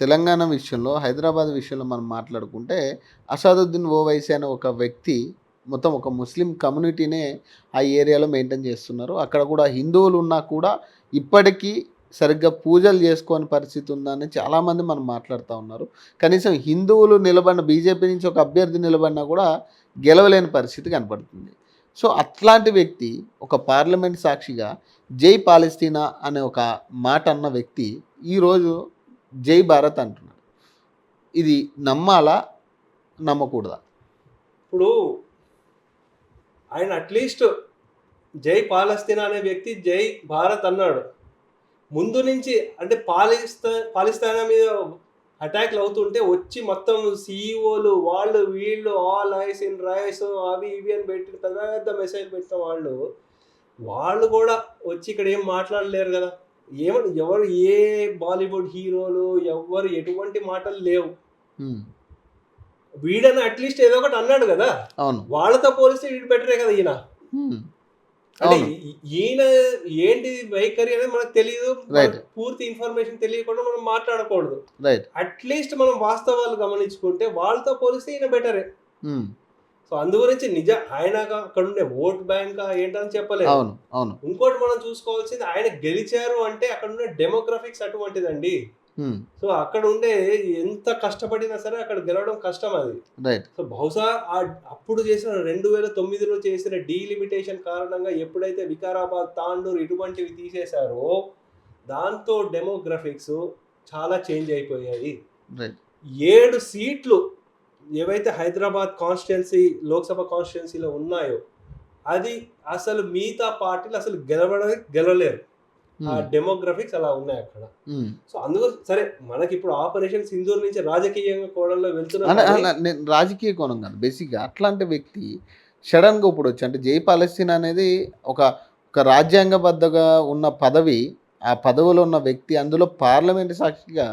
తెలంగాణ విషయంలో హైదరాబాద్ విషయంలో మనం మాట్లాడుకుంటే అసాదుద్దీన్ ఓవైసీ అనే ఒక వ్యక్తి మొత్తం ఒక ముస్లిం కమ్యూనిటీనే ఆ ఏరియాలో మెయింటైన్ చేస్తున్నారు. అక్కడ కూడా హిందువులు ఉన్నా కూడా ఇప్పటికీ సరిగ్గా పూజలు చేసుకోని పరిస్థితి ఉందని చాలామంది మనం మాట్లాడుతూ ఉన్నారు. కనీసం హిందువులు నిలబడిన బీజేపీ నుంచి ఒక అభ్యర్థి నిలబడినా కూడా గెలవలేని పరిస్థితి కనపడుతుంది. సో అట్లాంటి వ్యక్తి ఒక పార్లమెంట్ సాక్షిగా జై పాలస్తీనా అనే ఒక మాట అన్న వ్యక్తి ఈరోజు జై భారత్ అంటున్నాడు ఇది నమ్మాలా? నమ్మకూడదా? ఇప్పుడు ఆయన అట్లీస్ట్ జై పాలస్తీనా అనే వ్యక్తి జై భారత్ అన్నాడు. ముందు నుంచి అంటే పాలిస్తా పాలిస్తానా మీద అటాక్లు అవుతుంటే వచ్చి మొత్తం సీఈఓలు వాళ్ళు వీళ్ళు ఆల్ ఐస్ ఇన్ రైస్ అవి ఇవి అని పెట్టి పెద్ద పెద్ద మెసేజ్ పెట్టిన వాళ్ళు వాళ్ళు కూడా వచ్చి ఇక్కడ ఏం మాట్లాడలేరు కదా. ఏమని ఎవరు ఏ బాలీవుడ్ హీరోలు ఎవరు ఎటువంటి మాటలు లేవు. వీడని అట్లీస్ట్ ఏదో ఒకటి అన్నాడు కదా. వాళ్ళతో పోలిస్తే వీడు బెటరే కదా ఈయన. అంటే ఈయన ఏంటి వైఖరి అనేది మనకు తెలియదు పూర్తి ఇన్ఫర్మేషన్ తెలియకుండా మనం మాట్లాడకూడదు. అట్లీస్ట్ మనం వాస్తవాలు గమనించుకుంటే వాళ్ళతో పోలిస్తే ఈయన బెటరే. సో అందు గురించి నిజ ఆయన అక్కడ ఉండే ఓట్ బ్యాంక్ ఏంటని చెప్పలేదు అవును అవును. ఇంకోటి మనం చూసుకోవాల్సింది ఆయన గెలిచారు అంటే అక్కడ ఉండే డెమోగ్రఫిక్స్ అటువంటిదండి. సో అక్కడ ఉండే ఎంత కష్టపడినా సరే అక్కడ గెలవడం కష్టం అది. రైట్. సో బహుశా ఆ అప్పుడు చేసిన రెండు వేల తొమ్మిదిలో చేసిన డీలిమిటేషన్ కారణంగా ఎప్పుడైతే వికారాబాద్ తాండూరు ఇటువంటివి తీసేశారో దాంతో డెమోగ్రఫిక్స్ చాలా చేంజ్ అయిపోయాయి. ఏడు సీట్లు ఏవైతే హైదరాబాద్ కాన్స్టిట్యున్సీ లోక్సభ కాన్స్టిట్యున్సీలో ఉన్నాయో అది అసలు మిగతా పార్టీలు అసలు గెలవడానికి గెలవలేరు ఆ. డెమోగ్రఫిక్స్ అలా ఉన్నాయి అక్కడ హ్మ్. సో అందుకు సరే మనకి ఇప్పుడు ఆపరేషన్ సింధూర్ నుంచి రాజకీయంగా కోణంలో వెళ్తున్నా రాజకీయ కోణం కాదు బేసిక్గా అట్లాంటి వ్యక్తి సడన్గా ఇప్పుడు వచ్చి అంటే జై పాలస్తీన్ అనేది ఒక ఒక రాజ్యాంగబద్ధంగా ఉన్న పదవి ఆ పదవిలో ఉన్న వ్యక్తి అందులో పార్లమెంట్ సాక్షిగా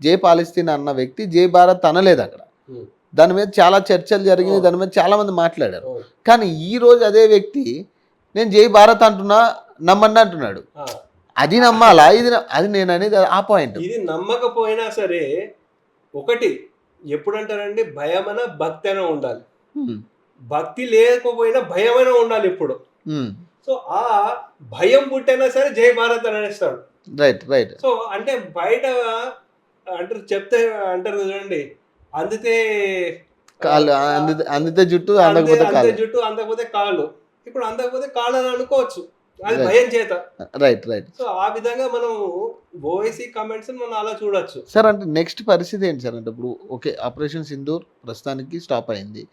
జై పాలస్తీన్ అన్న వ్యక్తి జై భారత్ అనలేదు అక్కడ Hmm. దాని మీద చాలా చర్చలు జరిగినాయి. దాని మీద చాలా మంది మాట్లాడారు. కానీ ఈ రోజు అదే వ్యక్తి నేను జై భారత్ అంటున్నా నమ్మండి అంటున్నాడు. అది నమ్మాలా? ఇది అది నేను అనేది ఆ పాయింట్ ఇది నమ్మకపోయినా సరే ఒకటి ఎప్పుడంటారండి? భయమన భక్తి అయినా ఉండాలి భక్తి లేకపోయినా భయమైనా ఉండాలి ఇప్పుడు సో ఆ భయం పుట్టైనా సరే జై భారత్ అని అనేస్తాడు. రైట్ రైట్ సో అంటే బయట అంటారు చెప్తే అంటారు చూడండి అందితే కాళ్ళు అందితే అందితే జుట్టు అందే- అందకపోతే అందే కాళ్ళు. జుట్టు అందకపోతే కాళ్ళు. ఇప్పుడు అందకపోతే కాళ్ళు అని అనుకోవచ్చు. అది. భయం చేత. రైట్ రైట్ సో ఆ విధంగా మనం ఓవైసీ కమెంట్స్ మనం అలా చూడొచ్చు. సార్ అంటే నెక్స్ట్ పరిస్థితి ఏంటి సార్ అంటే ఇప్పుడు ఓకే ఆపరేషన్ సింధూర్ ప్రస్తుతానికి స్టాప్ అయింది.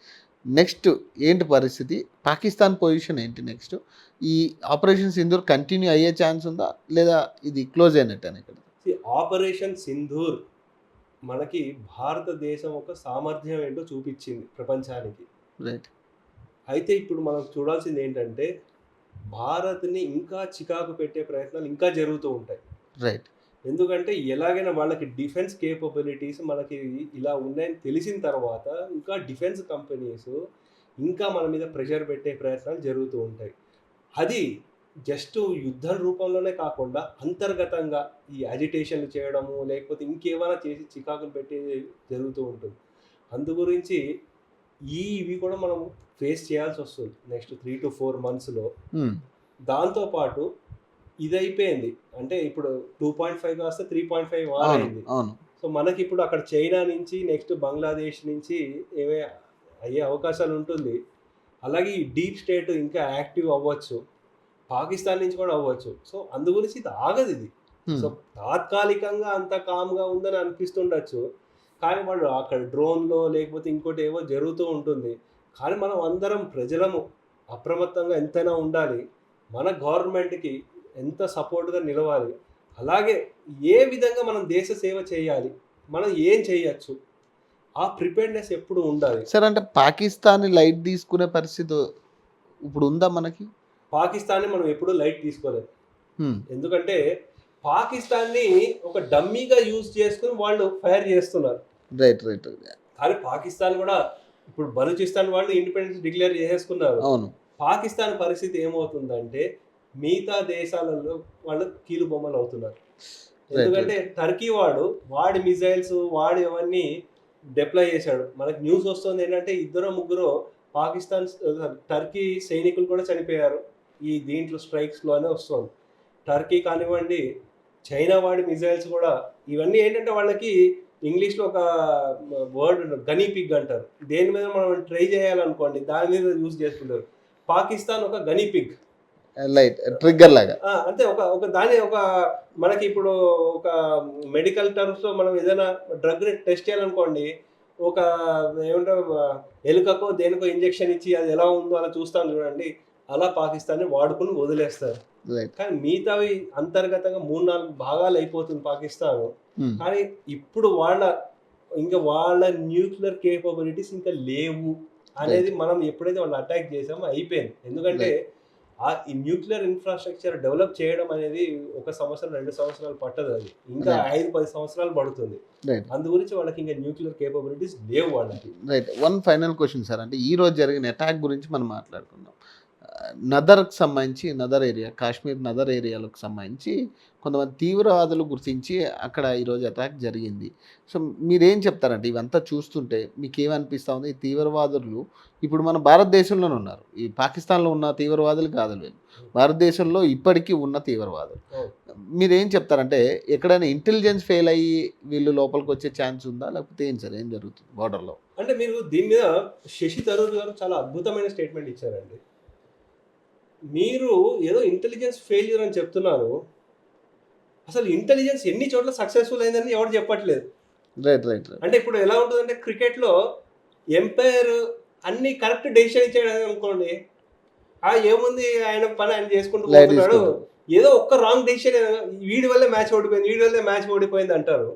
నెక్స్ట్ ఏంటి పరిస్థితి? పాకిస్తాన్ పొజిషన్ ఏంటి నెక్స్ట్ ఈ ఆపరేషన్ సింధూర్ కంటిన్యూ అయ్యే ఛాన్స్ ఉందా? లేదా ఇది క్లోజ్ అయినట్టు ఇక్కడ? ఆపరేషన్ సింధూర్ మనకి భారతదేశం ఒక సామర్థ్యం ఏంటో చూపించింది ప్రపంచానికి. రైట్ అయితే ఇప్పుడు మనం చూడాల్సింది ఏంటంటే భారత్ని ఇంకా చికాకు పెట్టే ప్రయత్నాలు ఇంకా జరుగుతూ ఉంటాయి. రైట్ ఎందుకంటే ఎలాగైనా వాళ్ళకి డిఫెన్స్ కేపబిలిటీస్ మనకి ఇలా ఉన్నాయని తెలిసిన తర్వాత ఇంకా డిఫెన్స్ కంపెనీస్ ఇంకా మన మీద ప్రెషర్ పెట్టే ప్రయత్నాలు జరుగుతూ ఉంటాయి. అది జస్ట్ యుద్ధం రూపంలోనే కాకుండా అంతర్గతంగా ఈ అజిటేషన్లు చేయడము లేకపోతే ఇంకేమైనా చేసి చికాకులు పెట్టేది జరుగుతూ ఉంటుంది. అందు గురించి ఈ ఇవి కూడా మనం ఫేస్ చేయాల్సి వస్తుంది. నెక్స్ట్ త్రీ టు ఫోర్ మంత్స్లో దాంతోపాటు ఇది అయిపోయింది అంటే ఇప్పుడు టూ పాయింట్ ఫైవ్ కాస్తే త్రీ పాయింట్ ఫైవ్ అయింది సో మనకి ఇప్పుడు అక్కడ చైనా నుంచి నెక్స్ట్ బంగ్లాదేశ్ నుంచి ఏమే అయ్యే అవకాశాలు ఉంటుంది. అలాగే ఈ డీప్ స్టేట్ ఇంకా యాక్టివ్ అవ్వచ్చు. పాకిస్తాన్ నుంచి కూడా అవ్వచ్చు. సో అందు గురించి ఇది ఆగదు ఇది. సో తాత్కాలికంగా అంత కామ్గా ఉందని అనిపిస్తుండొచ్చు. కానీ వాళ్ళు అక్కడ డ్రోన్లో లేకపోతే ఇంకోటి ఏవో జరుగుతూ ఉంటుంది. కానీ మనం అందరం ప్రజలము అప్రమత్తంగా ఎంతైనా ఉండాలి. మన గవర్నమెంట్కి ఎంత సపోర్ట్గా నిలవాలి. అలాగే ఏ విధంగా మనం దేశ సేవ చేయాలి మనం ఏం చేయొచ్చు ఆ ప్రిపేర్నెస్ ఎప్పుడు ఉండాలి. సార్ అంటే పాకిస్తాన్ లైట్ తీసుకునే పరిస్థితి ఇప్పుడు ఉందా మనకి? పాకిస్తాన్ని మనం ఎప్పుడూ లైట్ తీసుకోలేదు. ఎందుకంటే పాకిస్తాన్ని ఒక డమ్మీగా యూజ్ చేసుకుని వాళ్ళు ఫైర్ చేస్తున్నారు. Right right. కానీ పాకిస్తాన్ కూడా ఇప్పుడు బలూచిస్తాన్ వాళ్ళు ఇండిపెండెన్స్ డిక్లేర్ చేసుకున్నారు అవును. పాకిస్తాన్ పరిస్థితి ఏమవుతుందంటే మిగతా దేశాలలో వాళ్ళు కీలు బొమ్మలు అవుతున్నారు. ఎందుకంటే టర్కీ వాడు వాడి మిజైల్స్ వాడి అవన్నీ డిప్లాయ్ చేశాడు. మనకి న్యూస్ వస్తుంది ఏంటంటే ఇద్దరు ముగ్గురు పాకిస్తాన్ టర్కీ సైనికులు కూడా చనిపోయారు. ఈ దీంట్లో స్ట్రైక్స్లోనే వస్తుంది. టర్కీ కానివ్వండి చైనా వాడి మిజైల్స్ కూడా ఇవన్నీ ఏంటంటే వాళ్ళకి ఇంగ్లీష్లో ఒక వర్డ్ గనీ పిగ్ అంటారు. దేని మీద మనం ట్రై చేయాలనుకోండి దాని మీద యూజ్ చేసుకుంటారు. పాకిస్తాన్ ఒక గనీ పిగ్ లైట్ ట్రిగ్గర్ లాగా. అంతే ఒక ఒక దాని ఒక మనకి ఇప్పుడు ఒక మెడికల్ టర్మ్స్లో మనం ఏదైనా డ్రగ్ టెస్ట్ చేయాలనుకోండి ఒక ఏమంటారు ఆ, ఎలుకకో దేనికో ఇంజెక్షన్ ఇచ్చి అది ఎలా ఉందో అలా చూస్తాను చూడండి. అలా పాకిస్తాన్ని వాడుకుని వదిలేస్తారు. కానీ మిగతావి అంతర్గతంగా మూడు నాలుగు భాగాలు అయిపోతుంది పాకిస్తాన్. కానీ ఇప్పుడు వాళ్ళ ఇంకా వాళ్ళ న్యూక్లియర్ కేపబిలిటీస్ ఇంకా లేవు అనేది మనం ఎప్పుడైతే వాళ్ళు అటాక్ చేసామో అయిపోయింది. ఎందుకంటే ఆ ఈ న్యూక్లియర్ ఇన్ఫ్రాస్ట్రక్చర్ డెవలప్ చేయడం అనేది ఒక సంవత్సరం రెండు సంవత్సరాలు పట్టదు అది. ఇంకా. ఐదు పది సంవత్సరాలు పడుతుంది. అందు గురించి వాళ్ళకి ఇంకా న్యూక్లియర్ కేపబిలిటీస్ లేవు వాళ్ళకి. Right one final question sir అంటే ఈ రోజు జరిగిన అటాక్ గురించి మనం మాట్లాడుకుందాం. నదర్కి సంబంధించి నదర్ ఏరియా కాశ్మీర్ నదర్ ఏరియాలకు సంబంధించి కొంతమంది తీవ్రవాదులు గుర్తించి అక్కడ ఈరోజు అటాక్ జరిగింది. సో మీరేం చెప్తారంటే ఇవంతా చూస్తుంటే మీకు ఏమనిపిస్తూ ఉంది? ఈ తీవ్రవాదులు ఇప్పుడు మన భారతదేశంలోనే ఉన్నారు. ఈ పాకిస్తాన్లో ఉన్న తీవ్రవాదులు కాదు వీళ్ళు భారతదేశంలో ఇప్పటికీ ఉన్న తీవ్రవాదులు. మీరేం చెప్తారంటే ఎక్కడైనా ఇంటెలిజెన్స్ ఫెయిల్ అయ్యి వీళ్ళు లోపలికి వచ్చే ఛాన్స్ ఉందా? లేకపోతే ఏం సార్? ఏం జరుగుతుంది? బార్డర్లో అంటే మీరు దీని మీద శశి తరూర్ గారు చాలా అద్భుతమైన స్టేట్మెంట్ ఇచ్చారండి. మీరు ఏదో ఇంటెలిజెన్స్ ఫెయిల్యూర్ అని చెప్తున్నారు. అసలు ఇంటెలిజెన్స్ ఎన్ని చోట్ల సక్సెస్ఫుల్ అయిందని ఎవరు చెప్పట్లేదు. రైట్ రైట్ అంటే ఇప్పుడు ఎలా ఉంటుందంటే క్రికెట్లో ఎంపైర్ అన్ని కరెక్ట్ డెసిషన్ ఇచ్చాడు అనుకోండి ఆ ఏముంది ఆయన పని ఆయన చేసుకుంటూ పోతున్నాడు. ఏదో ఒక్క రాంగ్ డెసిషన్ వీడి వల్లే మ్యాచ్ ఓడిపోయింది వీడి వల్లే మ్యాచ్ ఓడిపోయింది అంటారు.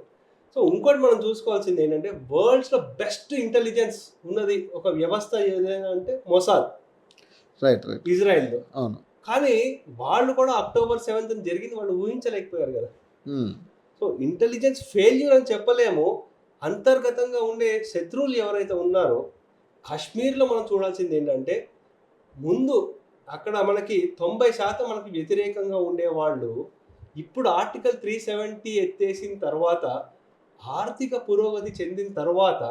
సో ఇంకోటి మనం చూసుకోవాల్సింది ఏంటంటే వరల్డ్స్లో బెస్ట్ ఇంటెలిజెన్స్ ఉన్నది ఒక వ్యవస్థ ఏదైనా అంటే మొసాద్. Right right. ఇజ్రాయెల్లో. అవును. కానీ వాళ్ళు కూడా అక్టోబర్ సెవెంత్ జరిగింది వాళ్ళు ఊహించలేకపోయారు కదా. సో ఇంటెలిజెన్స్ ఫెయిల్యూర్ అని చెప్పలేము. అంతర్గతంగా ఉండే శత్రువులు ఎవరైతే ఉన్నారో కాశ్మీర్లో మనం చూడాల్సింది ఏంటంటే ముందు అక్కడ మనకి తొంభై శాతం మనకి వ్యతిరేకంగా ఉండేవాళ్ళు ఇప్పుడు ఆర్టికల్ త్రీ సెవెంటీ ఎత్తేసిన తర్వాత ఆర్థిక పురోగతి చెందిన తర్వాత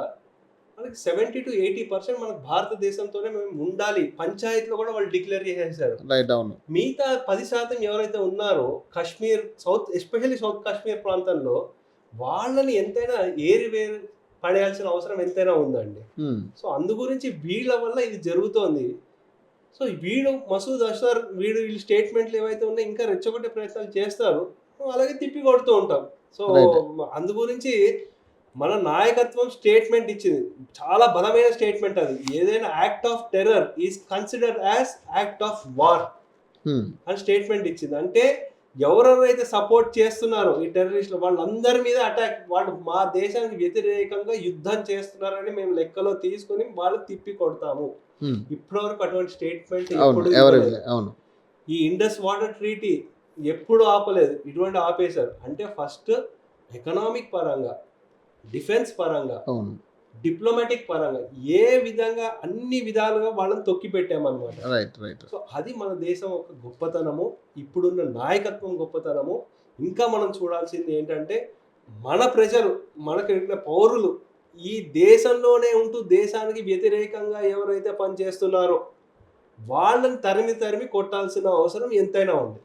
మనకి సెవెంటీ టు ఎయిటీ పర్సెంట్ మనకు భారతదేశంతోనే మేము ఉండాలి. పంచాయతీలో కూడా వాళ్ళు డిక్లేర్ చేసేసారు రైట్ అవును. మిగతా పది శాతం ఎవరైతే ఉన్నారో Kashmir south especially south Kashmir ప్రాంతంలో వాళ్ళని ఎంతైనా ఏరి వేరు పడేయాల్సిన అవసరం ఎంతైనా ఉందండి. ఉమ్, సో అందు గురించి వీళ్ళ వల్ల ఇది జరుగుతోంది. సో వీడు మసూద్ అషర్ వీడు వీళ్ళు స్టేట్మెంట్లు ఏవైతే ఉన్నాయో ఇంకా రెచ్చగొట్టే ప్రయత్నాలు చేస్తారు. అలాగే తిప్పి కొడుతూ ఉంటాం. సో. అందు గురించి మన నాయకత్వం స్టేట్మెంట్ ఇచ్చింది. చాలా బలమైన స్టేట్మెంట్ అది. ఏదైనా act of terror is consider as act of war అని స్టేట్మెంట్ ఇచ్చింది. అంటే ఎవరెవరైతే సపోర్ట్ చేస్తున్నారో ఈ టెర్రరిస్టులు వాళ్ళందరి మీద అటాక్ వాళ్ళు మా దేశానికి వ్యతిరేకంగా యుద్ధం చేస్తున్నారని మేము లెక్కలో తీసుకొని వాళ్ళు తిప్పి కొడతాము. ఉమ్. ఇప్పటివరకు అటువంటి స్టేట్మెంట్ ఈ ఇండస్ వాటర్ ట్రీటీ ఎప్పుడు ఆపలేదు. ఇటువంటి ఆపేశారు. అంటే ఫస్ట్ ఎకనామిక్ పరంగా డిఫెన్స్ పరంగా అవును. డిప్లొమాటిక్ పరంగా ఏ విధంగా అన్ని విధాలుగా వాళ్ళని తొక్కి పెట్టామన్నమాట. Right right. సో అది మన దేశం ఒక గొప్పతనము ఇప్పుడున్న నాయకత్వం గొప్పతనము. ఇంకా మనం చూడాల్సింది ఏంటంటే మన ప్రజలు మనకు పౌరులు ఈ దేశంలోనే ఉంటూ దేశానికి వ్యతిరేకంగా ఎవరైతే పనిచేస్తున్నారో వాళ్ళని తరిమి తరిమి కొట్టాల్సిన అవసరం ఎంతైనా ఉంది.